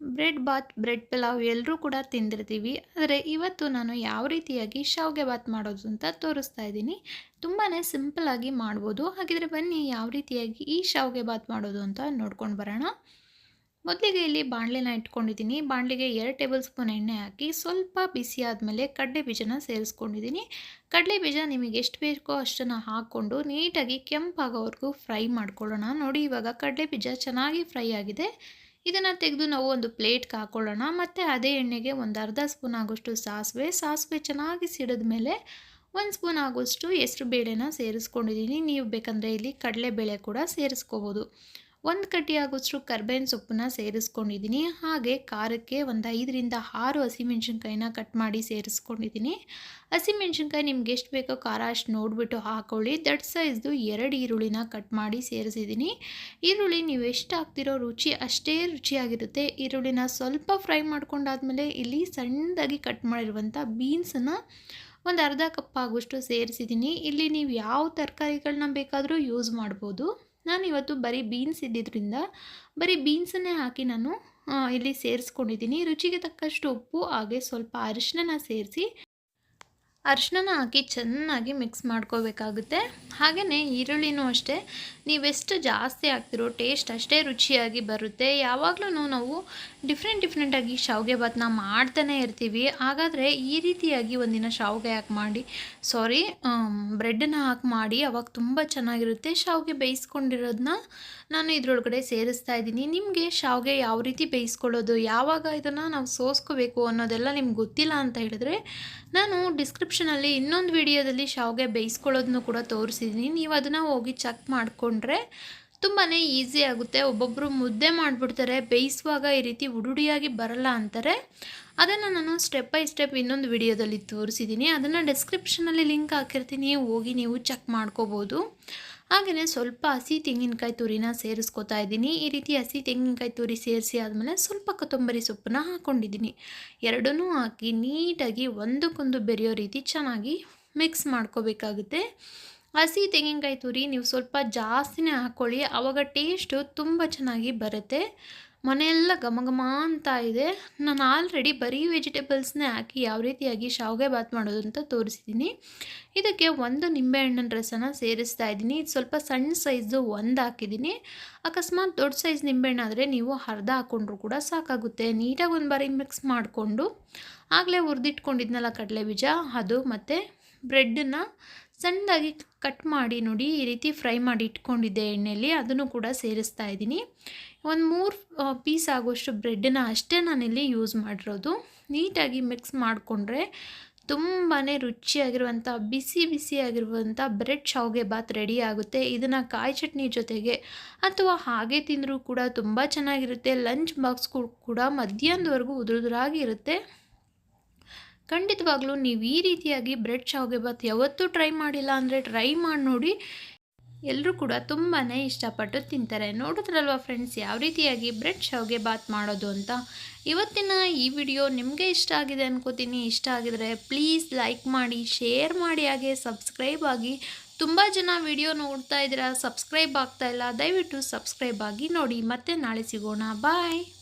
Bread Baat bread pulao ಎಲ್ಲರೂ ಕೂಡ ತಿಂದಿರ್ತೀವಿ. ಆದರೆ ಇವತ್ತು ನಾನು ಯಾವ ರೀತಿಯಾಗಿ ಶಾವಿಗೆ ಬಾತ್ ಮಾಡೋದು ಅಂತ ತೋರಿಸ್ತಾ ಇದ್ದೀನಿ. ತುಂಬಾ ಸಿಂಪಲಾಗಿ ಮಾಡ್ಬೋದು. ಹಾಗಿದ್ರೆ ಬನ್ನಿ ಯಾವ ರೀತಿಯಾಗಿ ಈ ಶಾವಿಗೆ ಬಾತ್ ಮಾಡೋದು ಅಂತ ನೋಡ್ಕೊಂಡು ಬರೋಣ. ಮೊದಲಿಗೆ ಇಲ್ಲಿ ಬಾಣಲೆನ ಇಟ್ಕೊಂಡಿದ್ದೀನಿ. ಬಾಣಲೆಗೆ ಎರಡು ಟೇಬಲ್ ಸ್ಪೂನ್ ಎಣ್ಣೆ ಹಾಕಿ ಸ್ವಲ್ಪ ಬಿಸಿ ಆದಮೇಲೆ ಕಡಲೆ ಬೀಜನ ಸೇರಿಸ್ಕೊಂಡಿದ್ದೀನಿ. ಕಡಲೆ ಬೀಜ ನಿಮಗೆ ಎಷ್ಟು ಬೇಕೋ ಅಷ್ಟನ್ನು ಹಾಕ್ಕೊಂಡು ನೀಟಾಗಿ ಕೆಂಪಾಗೋವರೆಗೂ ಫ್ರೈ ಮಾಡ್ಕೊಳ್ಳೋಣ. ನೋಡಿ ಇವಾಗ ಕಡಲೆ ಬೀಜ ಚೆನ್ನಾಗಿ ಫ್ರೈ ಆಗಿದೆ. ಇದನ್ನು ತೆಗೆದು ನಾವು ಒಂದು ಪ್ಲೇಟ್ಗೆ ಹಾಕೊಳ್ಳೋಣ. ಮತ್ತು ಅದೇ ಎಣ್ಣೆಗೆ ಒಂದು ಅರ್ಧ ಸ್ಪೂನ್ ಆಗೋಷ್ಟು ಸಾಸಿವೆ. ಸಾಸಿವೆ ಚೆನ್ನಾಗಿ ಸಿಡಿದ ಮೇಲೆ ಒಂದು ಸ್ಪೂನ್ ಆಗೋಷ್ಟು ಹೆಸ್ರು ಬೇಳೆನ ಸೇರಿಸ್ಕೊಂಡಿದ್ದೀನಿ. ನೀವು ಬೇಕಂದರೆ ಇಲ್ಲಿ ಕಡಲೆಬೇಳೆ ಕೂಡ ಸೇರಿಸ್ಕೋಬೋದು. ಒಂದು ಕಟ್ಟಿಯಾಗೋಷ್ಟು ಕರ್ಬೇವಿನ ಸೊಪ್ಪನ್ನ ಸೇರಿಸ್ಕೊಂಡಿದ್ದೀನಿ. ಹಾಗೆ ಖಾರಕ್ಕೆ ಒಂದು ಐದರಿಂದ ಆರು ಹಸಿಮೆಣ್ಸಿನ್ಕಾಯಿನ ಕಟ್ ಮಾಡಿ ಸೇರಿಸ್ಕೊಂಡಿದ್ದೀನಿ. ಹಸಿಮೆಣ್ಸಿನ್ಕಾಯಿ ನಿಮ್ಗೆ ಎಷ್ಟು ಬೇಕೋ ಖಾರ ಅಷ್ಟು ನೋಡಿಬಿಟ್ಟು ಹಾಕೊಳ್ಳಿ. ದಟ್ ಸೈಜ್ದು ಎರಡು ಈರುಳ್ಳಿನ ಕಟ್ ಮಾಡಿ ಸೇರಿಸಿದ್ದೀನಿ. ಈರುಳ್ಳಿ ನೀವು ಎಷ್ಟು ಹಾಕ್ತಿರೋ ರುಚಿ ಅಷ್ಟೇ ರುಚಿಯಾಗಿರುತ್ತೆ. ಈರುಳ್ಳಿನ ಸ್ವಲ್ಪ ಫ್ರೈ ಮಾಡ್ಕೊಂಡಾದ್ಮೇಲೆ ಇಲ್ಲಿ ಸಣ್ಣದಾಗಿ ಕಟ್ ಮಾಡಿರುವಂಥ ಬೀನ್ಸನ್ನು ಒಂದು ಅರ್ಧ ಕಪ್ ಆಗುವಷ್ಟು ಸೇರಿಸಿದ್ದೀನಿ. ಇಲ್ಲಿ ನೀವು ಯಾವ ತರಕಾರಿಗಳನ್ನ ಬೇಕಾದರೂ ಯೂಸ್ ಮಾಡ್ಬೋದು. ನಾನು ಇವತ್ತು ಬರೀ ಬೀನ್ಸ್ ಇದ್ದಿದ್ದರಿಂದ ಬರೀ ಬೀನ್ಸನ್ನೇ ಹಾಕಿ ನಾನು ಇಲ್ಲಿ ಸೇರಿಸ್ಕೊಂಡಿದ್ದೀನಿ. ರುಚಿಗೆ ತಕ್ಕಷ್ಟು ಉಪ್ಪು, ಹಾಗೆ ಸ್ವಲ್ಪ ಅರಿಶಿನ ಸೇರಿಸಿ ಅರಿಶಿನ ಹಾಕಿ ಚೆನ್ನಾಗಿ ಮಿಕ್ಸ್ ಮಾಡ್ಕೋಬೇಕಾಗುತ್ತೆ. ಹಾಗೆಯೇ ಈರುಳ್ಳಿನೂ ಅಷ್ಟೇ. ನೀವೆಷ್ಟು ಜಾಸ್ತಿ ಹಾಕ್ತಿರೋ ಟೇಸ್ಟ್ ಅಷ್ಟೇ ರುಚಿಯಾಗಿ ಬರುತ್ತೆ. ಯಾವಾಗಲೂ ನಾವು ಡಿಫ್ರೆಂಟ್ ಡಿಫ್ರೆಂಟಾಗಿ ಶಾವಿಗೆ ಭಾತ್ನ ಮಾಡ್ತಾನೆ ಇರ್ತೀವಿ. ಹಾಗಾದರೆ ಈ ರೀತಿಯಾಗಿ ಒಂದಿನ ಶಾವಿಗೆ ಹಾಕಿ ಮಾಡಿ ಸಾರಿ ಬ್ರೆಡ್ಡನ್ನ ಹಾಕಿ ಮಾಡಿ, ಅವಾಗ ತುಂಬ ಚೆನ್ನಾಗಿರುತ್ತೆ. ಶಾವಿಗೆ ಬೇಯಿಸ್ಕೊಂಡಿರೋದನ್ನ ನಾನು ಇದ್ರೊಳಗಡೆ ಸೇರಿಸ್ತಾ ಇದ್ದೀನಿ. ನಿಮಗೆ ಶಾವಿಗೆ ಯಾವ ರೀತಿ ಬೇಯಿಸ್ಕೊಳ್ಳೋದು, ಯಾವಾಗ ಇದನ್ನು ನಾವು ಸೋಸ್ಕೋಬೇಕು ಅನ್ನೋದೆಲ್ಲ ನಿಮ್ಗೆ ಗೊತ್ತಿಲ್ಲ ಅಂತ ಹೇಳಿದ್ರೆ ನಾನು ಡಿಸ್ಕ್ರಿಪ್ಷನಲ್ಲಿ ಇನ್ನೊಂದು ವಿಡಿಯೋದಲ್ಲಿ ಶಾವಿಗೆ ಬೇಯಿಸ್ಕೊಳ್ಳೋದನ್ನು ಕೂಡ ತೋರಿಸಿದ್ದೀನಿ ನೀವು ಅದನ್ನು ಹೋಗಿ ಚೆಕ್ ಮಾಡಿಕೊಂಡ್ರೆ ತುಂಬಾ ಈಸಿ ಆಗುತ್ತೆ. ಒಬ್ಬೊಬ್ಬರು ಮುದ್ದೆ ಮಾಡಿಬಿಡ್ತಾರೆ, ಬೇಯಿಸುವಾಗ ಈ ರೀತಿ ಉಡುಡಿಯಾಗಿ ಬರಲ್ಲ ಅಂತಾರೆ. ಅದನ್ನು ನಾನು ಸ್ಟೆಪ್ ಬೈ ಸ್ಟೆಪ್ ಇನ್ನೊಂದು ವಿಡಿಯೋದಲ್ಲಿ ತೋರಿಸಿದ್ದೀನಿ ಅದನ್ನು ಡಿಸ್ಕ್ರಿಪ್ಷನಲ್ಲಿ ಲಿಂಕ್ ಹಾಕಿರ್ತೀನಿ. ಹೋಗಿ ನೀವು ಚೆಕ್ ಮಾಡ್ಕೋಬೋದು. ಹಾಗೆಯೇ ಸ್ವಲ್ಪ ಹಸಿ ತೆಂಗಿನಕಾಯಿ ತುರಿನ ಸೇರಿಸ್ಕೊತಾ ಇದ್ದೀನಿ. ಈ ರೀತಿ ಹಸಿ ತೆಂಗಿನಕಾಯಿ ತುರಿ ಸೇರಿಸಿ ಆದಮೇಲೆ ಸ್ವಲ್ಪ ಕೊತ್ತಂಬರಿ ಸೊಪ್ಪನ್ನ ಹಾಕ್ಕೊಂಡಿದ್ದೀನಿ ಎರಡನ್ನೂ ಹಾಕಿ ನೀಟಾಗಿ ಒಂದಕ್ಕೊಂದು ಬೆರೆಯೋ ರೀತಿ ಚೆನ್ನಾಗಿ ಮಿಕ್ಸ್ ಮಾಡ್ಕೋಬೇಕಾಗುತ್ತೆ. ಹಸಿ ತೆಂಗಿನಕಾಯಿ ತುರಿ ನೀವು ಸ್ವಲ್ಪ ಜಾಸ್ತಿನೇ ಹಾಕ್ಕೊಳ್ಳಿ. ಆವಾಗ ಟೇಸ್ಟು ತುಂಬ ಚೆನ್ನಾಗಿ ಬರುತ್ತೆ. ಮನೆಯೆಲ್ಲ ಘಮ ಘಮ ಅಂತ ಇದೆ. ನಾನು ಆಲ್ರೆಡಿ ಬರೀ ವೆಜಿಟೇಬಲ್ಸ್ನೇ ಹಾಕಿ ಯಾವ ರೀತಿಯಾಗಿ ಶಾವಿಗೆ ಬಾತ್ ಮಾಡೋದು ಅಂತ ತೋರಿಸಿದ್ದೀನಿ ಇದಕ್ಕೆ ಒಂದು ನಿಂಬೆಹಣ್ಣಿನ ರಸನ ಸೇರಿಸ್ತಾ ಇದ್ದೀನಿ. ಇದು ಸ್ವಲ್ಪ ಸಣ್ಣ ಸೈಜು ಒಂದು ಹಾಕಿದ್ದೀನಿ ಅಕಸ್ಮಾತ್ ದೊಡ್ಡ ಸೈಜ್ ನಿಂಬೆಹಣ್ಣು ಆದರೆ ನೀವು ಅರ್ಧ ಹಾಕ್ಕೊಂಡ್ರು ಕೂಡ ಸಾಕಾಗುತ್ತೆ. ನೀಟಾಗಿ ಒಂದು ಬಾರಿ ಮಿಕ್ಸ್ ಮಾಡಿಕೊಂಡು ಆಗಲೇ ಹುರಿದಿಟ್ಕೊಂಡಿದ್ನಲ್ಲ ಕಡಲೆ ಬೀಜ ಅದು ಮತ್ತು ಬ್ರೆಡ್ಡನ್ನು ಸಣ್ಣದಾಗಿ ಕಟ್ ಮಾಡಿ ನೋಡಿ ಈ ರೀತಿ ಫ್ರೈ ಮಾಡಿ ಇಟ್ಕೊಂಡಿದ್ದೆ ಎಣ್ಣೆಯಲ್ಲಿ, ಅದನ್ನು ಕೂಡ ಸೇರಿಸ್ತಾ ಇದ್ದೀನಿ. ಒಂದು ಮೂರು ಪೀಸ್ ಆಗುವಷ್ಟು ಬ್ರೆಡ್ಡನ್ನ ಅಷ್ಟೇ ನಾನಿಲ್ಲಿ ಯೂಸ್ ಮಾಡಿರೋದು. ನೀಟಾಗಿ ಮಿಕ್ಸ್ ಮಾಡಿಕೊಂಡ್ರೆ ತುಂಬಾ ರುಚಿಯಾಗಿರುವಂಥ, ಬಿಸಿ ಬಿಸಿಯಾಗಿರುವಂಥ ಬ್ರೆಡ್ ಶಾವ್ಗೆ ಬಾತ್ ರೆಡಿ ಆಗುತ್ತೆ. ಇದನ್ನು ಕಾಯಿ ಚಟ್ನಿ ಜೊತೆಗೆ ಅಥವಾ ಹಾಗೆ ತಿಂದರೂ ಕೂಡ ತುಂಬ ಚೆನ್ನಾಗಿರುತ್ತೆ. ಲಂಚ್ ಬಾಕ್ಸ್ ಕೂಡ ಮಧ್ಯಾಹ್ನದವರೆಗೂ ಉದುರುದುರಾಗಿ ಇರುತ್ತೆ. ಖಂಡಿತವಾಗ್ಲೂ ನೀವು ಈ ರೀತಿಯಾಗಿ ಬ್ರೆಡ್ ಶಾವಿಗೆ ಬಾತ್ ಯಾವತ್ತೂ ಟ್ರೈ ಮಾಡಿಲ್ಲ ಅಂದರೆ ಟ್ರೈ ಮಾಡಿ ನೋಡಿ. ಎಲ್ಲರೂ ಕೂಡ ತುಂಬಾ ಇಷ್ಟಪಟ್ಟು ತಿಂತಾರೆ. ನೋಡಿದ್ರಲ್ವ ಫ್ರೆಂಡ್ಸ್ ಯಾವ ರೀತಿಯಾಗಿ ಬ್ರೆಡ್ ಶಾವಿಗೆ ಬಾತ್ ಮಾಡೋದು ಅಂತ? ಇವತ್ತಿನ ಈ ವಿಡಿಯೋ ನಿಮಗೆ ಇಷ್ಟ ಆಗಿದೆ ಅನ್ಕೋತೀನಿ. ಇಷ್ಟ ಆಗಿದರೆ ಪ್ಲೀಸ್ ಲೈಕ್ ಮಾಡಿ, ಶೇರ್ ಮಾಡಿ, ಹಾಗೆ ಸಬ್ಸ್ಕ್ರೈಬ್ ಆಗಿ. ತುಂಬ ಜನ ವಿಡಿಯೋ ನೋಡ್ತಾ ಇದ್ದೀರಾ, ಸಬ್ಸ್ಕ್ರೈಬ್ ಆಗ್ತಾ ಇಲ್ಲ, ದಯವಿಟ್ಟು ಸಬ್ಸ್ಕ್ರೈಬ್ ಆಗಿ ನೋಡಿ. ಮತ್ತೆ ನಾಳೆ ಸಿಗೋಣ. ಬಾಯ್.